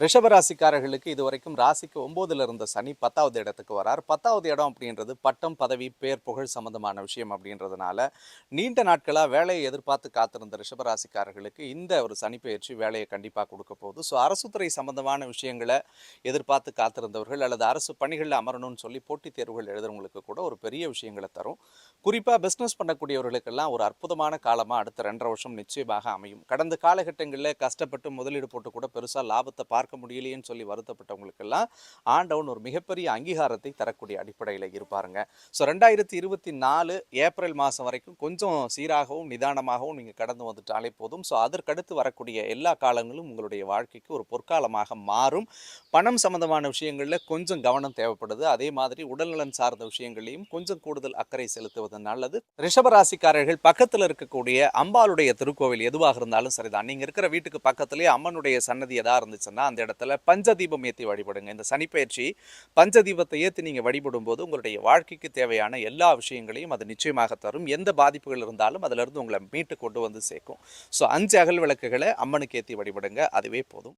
ரிஷபராசிக்காரர்களுக்கு இதுவரைக்கும் ராசிக்கு ஒம்போதுல இருந்த சனி பத்தாவது இடத்துக்கு வரார். பத்தாவது இடம் அப்படின்றது பட்டம் பதவி பேர் புகழ் சம்பந்தமான விஷயம் அப்படின்றதுனால நீண்ட நாட்களாக வேலையை எதிர்பார்த்து காத்திருந்த ரிஷபராசிக்காரர்களுக்கு இந்த ஒரு சனி பயிற்சி வேலையை கண்டிப்பாக கொடுக்க போகுது. ஸோ அரசுத்துறை சம்பந்தமான விஷயங்களை எதிர்பார்த்து காத்திருந்தவர்கள் அல்லது அரசு பணிகளில் அமரணும்னு சொல்லி போட்டித் தேர்வுகள் எழுதுறவங்களுக்கு கூட ஒரு பெரிய விஷயங்களை தரும். குறிப்பாக பிஸ்னஸ் பண்ணக்கூடியவர்களுக்கெல்லாம் ஒரு அற்புதமான காலமாக அடுத்த ரெண்டரை வருஷம் நிச்சயமாக அமையும். கடந்த காலகட்டங்களில் கஷ்டப்பட்டு முதலீடு போட்டு கூட பெருசாக லாபத்தை பார்க்க முடியலையேன்னு சொல்லி வருத்தப்பட்டவங்களுக்கெல்லாம் ஆண்டவன் ஒரு மிகப்பெரிய அங்கீகாரத்தை தரக்கூடிய அடிப்படையில் இருப்பாருங்க. ஸோ ரெண்டாயிரத்தி இருபத்தி நாலு ஏப்ரல் மாதம் வரைக்கும் கொஞ்சம் சீராகவும் நிதானமாகவும் நீங்கள் கடந்து வந்துட்டாலே போதும். ஸோ அதற்கடுத்து வரக்கூடிய எல்லா காலங்களும் உங்களுடைய வாழ்க்கைக்கு ஒரு பொற்காலமாக மாறும். பணம் சம்பந்தமான விஷயங்களில் கொஞ்சம் கவனம் தேவைப்படுது. அதே மாதிரி உடல்நலன் சார்ந்த விஷயங்களையும் கொஞ்சம் கூடுதல் அக்கறை செலுத்துவது நல்லது ரிஷபராசிக்காரர்கள் பக்கத்தில் இருக்கக்கூடிய அம்பாளுடைய திருக்கோவில் எதுவாக இருந்தாலும் சரிதான். நீங்கள் இருக்கிற வீட்டுக்கு பக்கத்துலேயே அம்மனுடைய சன்னதி எதாக இருந்துச்சுன்னா அந்த இடத்துல பஞ்சதீபம் ஏற்றி வழிபடுங்க. இந்த சனிப்பயிற்சி பஞ்சதீபத்தை ஏற்றி நீங்கள் வழிபடும் போது உங்களுடைய வாழ்க்கைக்கு தேவையான எல்லா விஷயங்களையும் அது நிச்சயமாக தரும். எந்த பாதிப்புகள் இருந்தாலும் அதிலிருந்து உங்களை மீட்டு கொண்டு வந்து சேர்க்கும். ஸோ அஞ்சு அகல் விளக்குகளை அம்மனுக்கு ஏற்றி வழிபடுங்க. அதுவே போதும்.